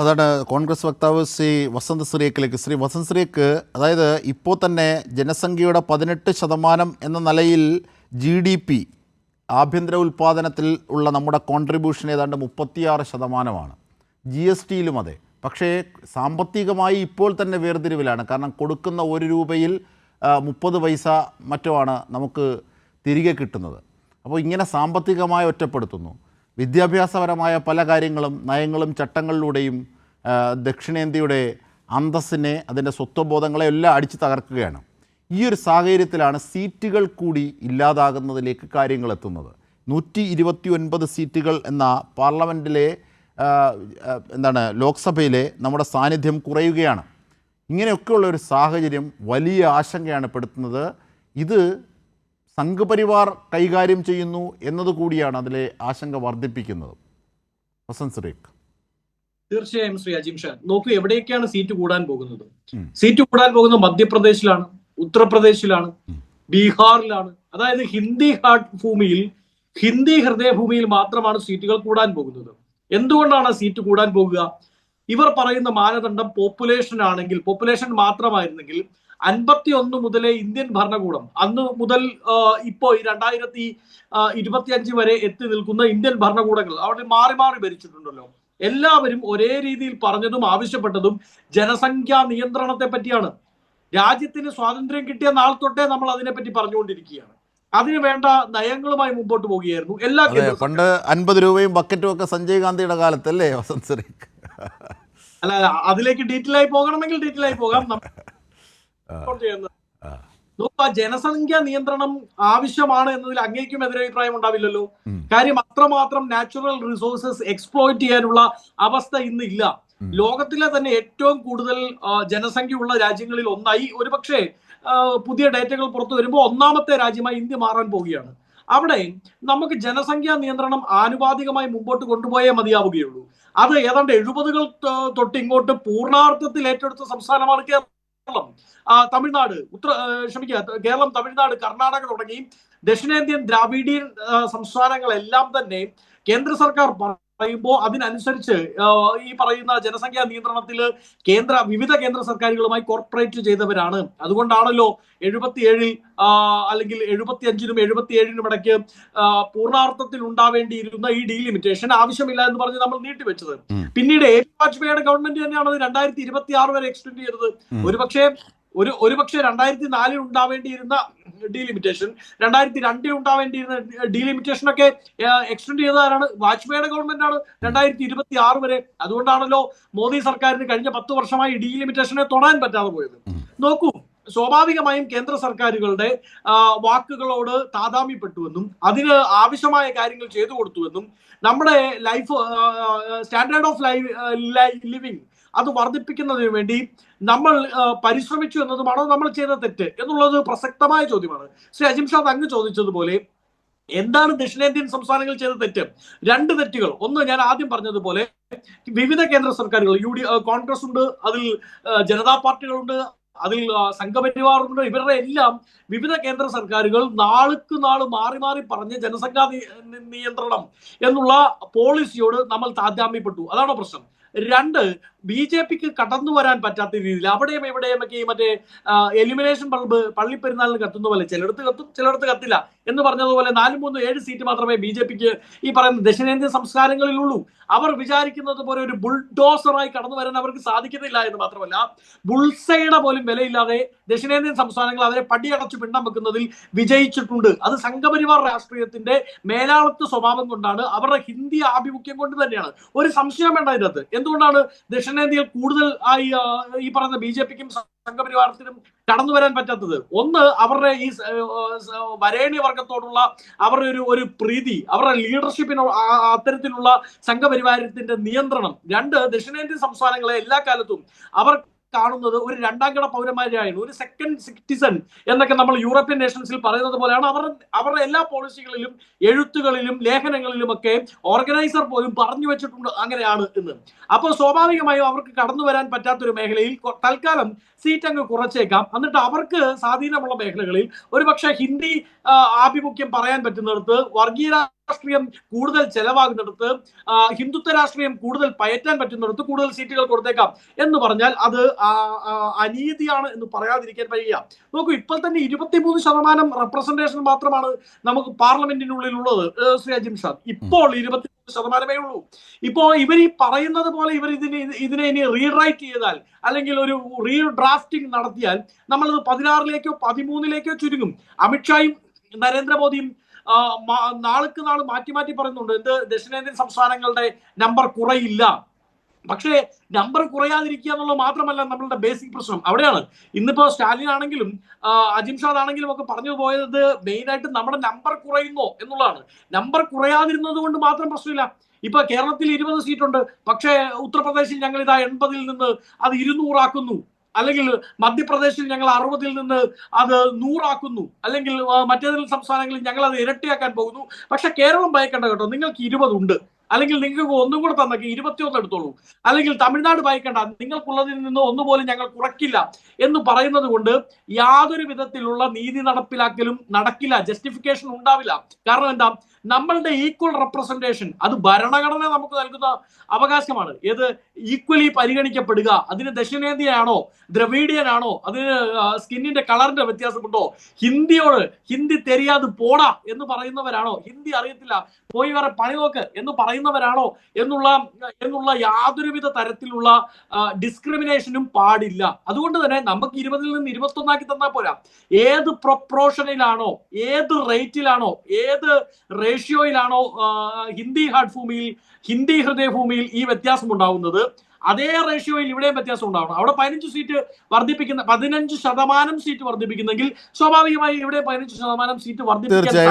അതാണ് കോൺഗ്രസ് വക്താവ് ശ്രീ വസന്ത് സിറിയക്കിലേക്ക്. ശ്രീ വസന്ത് സിറിയക്ക് അതായത് ഇപ്പോൾ തന്നെ ജനസംഖ്യയുടെ പതിനെട്ട് ശതമാനം എന്ന നിലയിൽ ജി ഡി പി ആഭ്യന്തര ഉൽപ്പാദനത്തിൽ ഉള്ള നമ്മുടെ കോൺട്രിബ്യൂഷൻ ഏതാണ്ട് മുപ്പത്തിയാറ് ശതമാനമാണ്. ജി എസ് ടിയിലും അതെ. പക്ഷേ സാമ്പത്തികമായി ഇപ്പോൾ തന്നെ വേർതിരിവിലാണ്. കാരണം കൊടുക്കുന്ന ഒരു രൂപയിൽ മുപ്പത് പൈസ മറ്റോ ആണ് നമുക്ക് തിരികെ കിട്ടുന്നത്. അപ്പോൾ ഇങ്ങനെ സാമ്പത്തികമായി ഒറ്റപ്പെടുത്തുന്നു. വിദ്യാഭ്യാസപരമായ പല കാര്യങ്ങളും നയങ്ങളും ചട്ടങ്ങളിലൂടെയും ദക്ഷിണേന്ത്യയുടെ അന്തസ്സിനെ അതിന്റെ സ്വത്വബോധങ്ങളെ എല്ലാം അടിച്ച് തകർക്കുകയാണ്. ഈ ഒരു സാഹചര്യത്തിലാണ് സീറ്റുകൾ കൂടി ഇല്ലാതാകുന്നതിലേക്ക് കാര്യങ്ങൾ എത്തുന്നത്. നൂറ്റി ഇരുപത്തി ഒൻപത് സീറ്റുകൾ എന്ന പാർലമെന്റിലെ എന്താണ് ലോക്സഭയിലെ നമ്മുടെ സാന്നിധ്യം കുറയുകയാണ്. ഇങ്ങനെയൊക്കെയുള്ള ഒരു സാഹചര്യം വലിയ ആശങ്കയാണ് പെടുത്തുന്നത്. ഇത് സംഘപരിവാർ കൈകാര്യം ചെയ്യുന്നു എന്നതുകൂടിയാണ് അതിലെ ആശങ്ക വർദ്ധിപ്പിക്കുന്നത്. വസന്ത് സുരേഖ് തീർച്ചയായും ശ്രീ അജിം ഷാ നോക്കൂ എവിടെയൊക്കെയാണ് സീറ്റ് കൂടാൻ പോകുന്നത്? സീറ്റ് കൂടാൻ പോകുന്നത് മധ്യപ്രദേശിലാണ് ഉത്തർപ്രദേശിലാണ്. ബീഹാറിലാണ്. അതായത് ഹിന്ദി ഹാർട്ട് ഭൂമിയിൽ ഹിന്ദി ഹൃദയഭൂമിയിൽ മാത്രമാണ് സീറ്റുകൾ കൂടാൻ പോകുന്നത്. എന്തുകൊണ്ടാണ് സീറ്റ് കൂടാൻ പോകുക? ഇവർ പറയുന്ന മാനദണ്ഡം പോപ്പുലേഷൻ ആണെങ്കിൽ പോപ്പുലേഷൻ മാത്രമായിരുന്നെങ്കിൽ അൻപത്തി ഒന്ന് മുതലേ ഇന്ത്യൻ ഭരണകൂടം അന്ന് മുതൽ ഇപ്പോ രണ്ടായിരത്തി ഇരുപത്തി അഞ്ച് വരെ എത്തി നിൽക്കുന്ന ഇന്ത്യൻ ഭരണകൂടങ്ങൾ അവിടെ മാറി മാറി ഭരിച്ചിട്ടുണ്ടല്ലോ. എല്ലാവരും ഒരേ രീതിയിൽ പറഞ്ഞതും ആവശ്യപ്പെട്ടതും ജനസംഖ്യാ നിയന്ത്രണത്തെ പറ്റിയാണ്. രാജ്യത്തിന് സ്വാതന്ത്ര്യം കിട്ടിയ നാൾ തൊട്ടേ നമ്മൾ അതിനെപ്പറ്റി പറഞ്ഞുകൊണ്ടിരിക്കുകയാണ്. അതിന് വേണ്ട നയങ്ങളുമായി മുമ്പോട്ട് പോവുകയായിരുന്നു എല്ലാ പണ്ട് അൻപത് രൂപയും ബക്കറ്റും ഒക്കെ സഞ്ജയ് ഗാന്ധിയുടെ കാലത്തല്ലേ വസന്ത് സുരേഖ് അല്ല അതിലേക്ക് ഡീറ്റെയിൽ ആയി പോകണമെങ്കിൽ ഡീറ്റെയിൽ ആയി പോകാം. നോക്കുക ജനസംഖ്യാ നിയന്ത്രണം ആവശ്യമാണ് എന്നതിൽ അങ്ങേക്കും എതിരഭിപ്രായം ഉണ്ടാവില്ലല്ലോ. കാര്യം അത്രമാത്രം നാച്ചുറൽ റിസോഴ്സസ് എക്സ്പ്ലോയിറ്റ് ചെയ്യാനുള്ള അവസ്ഥ ഇന്ന് ഇല്ല ലോകത്തിലെ തന്നെ ഏറ്റവും കൂടുതൽ ജനസംഖ്യ ഉള്ള രാജ്യങ്ങളിൽ ഒന്നായി ഒരുപക്ഷെ പുതിയ ഡേറ്റകൾ പുറത്തു വരുമ്പോൾ ഒന്നാമത്തെ രാജ്യമായി ഇന്ത്യ മാറാൻ പോവുകയാണ്. അവിടെ നമുക്ക് ജനസംഖ്യാ നിയന്ത്രണം ആനുപാതികമായി മുമ്പോട്ട് കൊണ്ടുപോയേ മതിയാവുകയുള്ളൂ. അത് ഏതാണ്ട് എഴുപതുകൾ തൊട്ട് ഇങ്ങോട്ട് പൂർണാർത്ഥത്തിൽ ഏറ്റെടുത്ത സംസ്ഥാനമാണ് കേരളം. തമിഴ്നാട് ഉത്തര ക്ഷമിക്കുക കേരളം തമിഴ്നാട് കർണാടക തുടങ്ങി ദക്ഷിണേന്ത്യൻ ദ്രാവിഡിയൻ സംസ്ഥാനങ്ങളെല്ലാം തന്നെ കേന്ദ്ര സർക്കാർ പറയുമ്പോൾ അതിനനുസരിച്ച് ഈ പറയുന്ന ജനസംഖ്യാ നിയന്ത്രണത്തിൽ കേന്ദ്ര വിവിധ കേന്ദ്ര സർക്കാരുകളുമായി കോർപ്പറേറ്റ് ചെയ്തവരാണ് അതുകൊണ്ടാണല്ലോ എഴുപത്തിയേഴിൽ അല്ലെങ്കിൽ എഴുപത്തി അഞ്ചിനും എഴുപത്തി ഏഴിനും ഇടയ്ക്ക് പൂർണാർത്ഥത്തിൽ ഉണ്ടാവേണ്ടിയിരുന്ന ഈ ഡീലിമിറ്റേഷൻ ആവശ്യമില്ല എന്ന് പറഞ്ഞ് നമ്മൾ നീട്ടിവെച്ചത്. പിന്നീട് എ പി വാജ്പേയിയുടെ ഗവൺമെന്റ് തന്നെയാണ് അത് രണ്ടായിരത്തി ഇരുപത്തി ആറ് വരെ എക്സ്റ്റെൻഡ് ചെയ്തത്. ഒരുപക്ഷെ ഒരു ഒരുപക്ഷെ രണ്ടായിരത്തി നാലിൽ ഉണ്ടാവേണ്ടിയിരുന്ന ഡീലിമിറ്റേഷൻ രണ്ടായിരത്തി രണ്ടിൽ ഉണ്ടാവേണ്ടിയിരുന്ന ഡീലിമിറ്റേഷൻ ഒക്കെ എക്സ്റ്റെൻഡ് ചെയ്തതാരാണ്? വാജ്പേയിയുടെ ഗവൺമെന്റ് ആണ് രണ്ടായിരത്തി ഇരുപത്തി ആറ് വരെ. അതുകൊണ്ടാണല്ലോ മോദി സർക്കാരിന് കഴിഞ്ഞ പത്ത് വർഷമായി ഡീലിമിറ്റേഷനെ തൊടാൻ പറ്റാതെ പോയത്. നോക്കൂ സ്വാഭാവികമായും കേന്ദ്ര സർക്കാരുകളുടെ വാക്കുകളോട് താതാമ്യപ്പെട്ടുവെന്നും അതിന് ആവശ്യമായ കാര്യങ്ങൾ ചെയ്തു കൊടുത്തുവെന്നും നമ്മുടെ life standard of life living അത് വർദ്ധിപ്പിക്കുന്നതിന് വേണ്ടി നമ്മൾ പരിശ്രമിച്ചു എന്നതുമാണോ നമ്മൾ ചെയ്ത തെറ്റ് എന്നുള്ളത് പ്രസക്തമായ ചോദ്യമാണ്. ശ്രീ അജിംഷാദ് അങ്ങ് ചോദിച്ചതുപോലെ എന്താണ് ദക്ഷിണേന്ത്യൻ സംസ്ഥാനങ്ങൾ ചെയ്ത തെറ്റ്? രണ്ട് തെറ്റുകൾ. ഒന്ന് ഞാൻ ആദ്യം പറഞ്ഞതുപോലെ വിവിധ കേന്ദ്ര സർക്കാരുകൾ യു ഡി കോൺഗ്രസ് ഉണ്ട് അതിൽ ജനതാ പാർട്ടികളുണ്ട് അതിൽ സംഘപരിവാറുണ്ട് ഇവരുടെ എല്ലാം വിവിധ കേന്ദ്ര സർക്കാരുകൾ നാളുക്ക് നാൾ മാറി മാറി പറഞ്ഞ് ജനസംഖ്യാ നിയന്ത്രണം എന്നുള്ള പോളിസിയോട് നമ്മൾ താതാമ്യപ്പെട്ടു. അതാണോ പ്രശ്നം. രണ്ട് ബി ജെ പിക്ക് കടന്നു വരാൻ പറ്റാത്ത രീതിയിൽ അവിടെയും ഇവിടെയും ഒക്കെ ഈ മറ്റേ എലിമിനേഷൻ ബൾബ് പള്ളിപ്പെരുന്നാളിന് കത്തുന്ന പോലെ ചിലയിടത്ത് കത്തും ചിലയിടത്ത് കത്തില്ല എന്ന് പറഞ്ഞതുപോലെ നാല് മൂന്ന് ഏഴ് സീറ്റ് മാത്രമേ ബി ജെ പിക്ക് ഈ പറയുന്ന ദക്ഷിണേന്ത്യൻ സംസ്കാരങ്ങളിലുള്ളൂ. അവർ വിചാരിക്കുന്നത് പോലെ ഒരു ബുൾഡോസറായി കടന്നു വരാൻ അവർക്ക് സാധിക്കുന്നില്ല എന്ന് മാത്രമല്ല ബുൾസയുടെ പോലും വിലയില്ലാതെ ദക്ഷിണേന്ത്യൻ സംസ്ഥാനങ്ങൾ അവരെ പടിയടച്ച് പിണ്ടം വെക്കുന്നതിൽ വിജയിച്ചിട്ടുണ്ട്. അത് സംഘപരിവാർ രാഷ്ട്രീയത്തിന്റെ മേലാളത്വ സ്വഭാവം കൊണ്ടാണ് അവരുടെ ഹിന്ദി ആഭിമുഖ്യം കൊണ്ട് തന്നെയാണ്. ഒരു സംശയം വേണ്ട ഇതിനകത്ത് എന്തുകൊണ്ടാണ് ദക്ഷിണേന്ത്യയിൽ കൂടുതൽ ആയി ഈ പറയുന്ന ബി ജെ പിക്കും സംഘപരിവാരത്തിനും കടന്നു വരാൻ പറ്റാത്തത്. ഒന്ന് അവരുടെ ഈ വരേണി വർഗത്തോടുള്ള അവരുടെ ഒരു ഒരു പ്രീതി അവരുടെ ലീഡർഷിപ്പിനോ അത്തരത്തിലുള്ള സംഘപരിവാരത്തിന്റെ നിയന്ത്രണം. രണ്ട് ദക്ഷിണേന്ത്യൻ സംസ്ഥാനങ്ങളെ എല്ലാ കാലത്തും അവർ കാണുന്നത് ഒരു രണ്ടാം കിട പൗരന്മാരെയാണ് ഒരു സെക്കൻഡ് സിറ്റിസൺ എന്നൊക്കെ നമ്മൾ യൂറോപ്യൻ നേഷൻസിൽ പറയുന്നത് പോലെയാണ്. അവർ അവരുടെ എല്ലാ പോളിസികളിലും എഴുത്തുകളിലും ലേഖനങ്ങളിലും ഒക്കെ ഓർഗനൈസർ പോലും പറഞ്ഞു വെച്ചിട്ടുണ്ട് അങ്ങനെയാണ് എന്ന്. അപ്പോൾ സ്വാഭാവികമായും അവർക്ക് കടന്നു വരാൻ പറ്റാത്തൊരു മേഖലയിൽ തൽക്കാലം സീറ്റ് അങ്ങ് കുറച്ചേക്കാം. എന്നിട്ട് അവർക്ക് സ്വാധീനമുള്ള മേഖലകളിൽ ഒരുപക്ഷെ ഹിന്ദി ആഭിമുഖ്യം പറയാൻ പറ്റുന്നിടത്ത് വർഗീയ രാഷ്ട്രീയം കൂടുതൽ ചെലവാകുന്നിടത്ത് ഹിന്ദുത്വ രാഷ്ട്രീയം കൂടുതൽ പയറ്റാൻ പറ്റുന്നിടത്ത് കൂടുതൽ സീറ്റുകൾ കൊടുത്തേക്കാം എന്ന് പറഞ്ഞാൽ അത് അനീതിയാണ് എന്ന് പറയാതിരിക്കാൻ വയ്യ നോക്കൂ ഇപ്പോൾ തന്നെ ഇരുപത്തിമൂന്ന് ശതമാനം റെപ്രസെന്റേഷൻ മാത്രമാണ് നമുക്ക് പാർലമെന്റിനുള്ളിലുള്ളത് ഉള്ളത് ശ്രീ അജിം ഷാദ് ഇപ്പോൾ ഇരുപത്തി ശതമാനമേ ഉള്ളൂ. ഇപ്പോ ഇവർ ഈ പറയുന്നത് പോലെ ഇവർ ഇതിനെ ഇതിനെ ഇനി റീറൈറ്റ് ചെയ്താൽ അല്ലെങ്കിൽ ഒരു റീ ഡ്രാഫ്റ്റിംഗ് നടത്തിയാൽ നമ്മളത് പതിനാറിലേക്കോ പതിമൂന്നിലേക്കോ ചുരുങ്ങും. അമിത്ഷായും നരേന്ദ്രമോദിയും നാൾക്ക് നാൾ മാറ്റി മാറ്റി പറയുന്നുണ്ട് എന്ത് ദക്ഷിണേന്ത്യൻ സംസ്ഥാനങ്ങളുടെ നമ്പർ കുറയില്ല. പക്ഷേ നമ്പർ കുറയാതിരിക്കുക എന്നുള്ളത് മാത്രമല്ല നമ്മളുടെ ബേസിക് പ്രശ്നം. അവിടെയാണ്. ഇന്നിപ്പോ സ്റ്റാലിൻ ആണെങ്കിലും അജിം അജിംഷാദ് ആണെങ്കിലും ഒക്കെ പറഞ്ഞു പോയത് മെയിൻ ആയിട്ട് നമ്മുടെ നമ്പർ കുറയുന്നോ എന്നുള്ളതാണ്. നമ്പർ കുറയാതിരുന്നത് കൊണ്ട് മാത്രം പ്രശ്നമില്ല. ഇപ്പൊ കേരളത്തിൽ ഇരുപത് സീറ്റുണ്ട് പക്ഷേ ഉത്തർപ്രദേശിൽ ഞങ്ങൾ ഇതാ എൺപതിൽ നിന്ന് അത് ഇരുന്നൂറാക്കുന്നു. അല്ലെങ്കിൽ മധ്യപ്രദേശിൽ ഞങ്ങൾ അറുപതിൽ നിന്ന് അത് നൂറാക്കുന്നു. അല്ലെങ്കിൽ മറ്റേതെങ്കിലും സംസ്ഥാനങ്ങളിൽ ഞങ്ങൾ അത് ഇരട്ടിയാക്കാൻ പോകുന്നു. പക്ഷെ കേരളം ഭയക്കേണ്ട കേട്ടോ. നിങ്ങൾക്ക് ഇരുപതുണ്ട് അല്ലെങ്കിൽ നിങ്ങൾക്ക് ഒന്നും കൂടെ തന്നേക്ക് ഇരുപത്തിയൊന്ന് എടുത്തോളൂ. അല്ലെങ്കിൽ തമിഴ്നാട് ഭയക്കേണ്ട. നിങ്ങൾക്കുള്ളതിൽ നിന്ന് ഒന്നുപോലും ഞങ്ങൾ കുറയ്ക്കില്ല എന്ന് പറയുന്നത് കൊണ്ട് യാതൊരു വിധത്തിലുള്ള നീതി നടപ്പിലാക്കലും നടക്കില്ല. ജസ്റ്റിഫിക്കേഷൻ ഉണ്ടാവില്ല. കാരണം എന്താ? നമ്മളുടെ ഈക്വൽ റെപ്രസെന്റേഷൻ അത് ഭരണഘടന നമുക്ക് നൽകുന്ന അവകാശമാണ്. ഏത്? ഈക്വലി പരിഗണിക്കപ്പെടുക. അതിന് ദക്ഷിണേന്ത്യയാണോ? ദ്രവീഡിയനാണോ? അതിന് സ്കിന്നിന്റെ കളറിന്റെ വ്യത്യാസമുണ്ടോ? ഹിന്ദിയോട് ഹിന്ദി തെരിയാതെ പോടാ എന്ന് പറയുന്നവരാണോ? ഹിന്ദി അറിയത്തില്ല. പോയി വേറെ പണി നോക്ക് എന്ന് പറയുന്നവരാണോ? എന്നുള്ള എന്നുള്ള യാതൊരുവിധ തരത്തിലുള്ള ഡിസ്ക്രിമിനേഷനും പാടില്ല. അതുകൊണ്ട് തന്നെ നമുക്ക് ഇരുപതിൽ നിന്ന് ഇരുപത്തൊന്നാക്കി തന്നാൽ പോരാ. ഏത് പ്രൊപ്രോഷനിലാണോ ഏത് റേറ്റിലാണോ ഏത് റേഷ്യോയിലാണോ ഹിന്ദി ഹാർഡ് ഭൂമിയിൽ ഹിന്ദി ഹൃദയഭൂമിയിൽ ഈ വ്യത്യാസം ഉണ്ടാവുന്നത് അതേ റേഷ്യോയിൽ ഇവിടെയും വ്യത്യാസം ഉണ്ടാവണം അവിടെ പതിനഞ്ച് സീറ്റ് വർദ്ധിപ്പിക്കുന്ന പതിനഞ്ച് ശതമാനം സീറ്റ് വർദ്ധിപ്പിക്കുന്നെങ്കിൽ സ്വാഭാവികമായി ഇവിടെ പതിനഞ്ച് ശതമാനം സീറ്റ് വർദ്ധിപ്പിക്കാൻ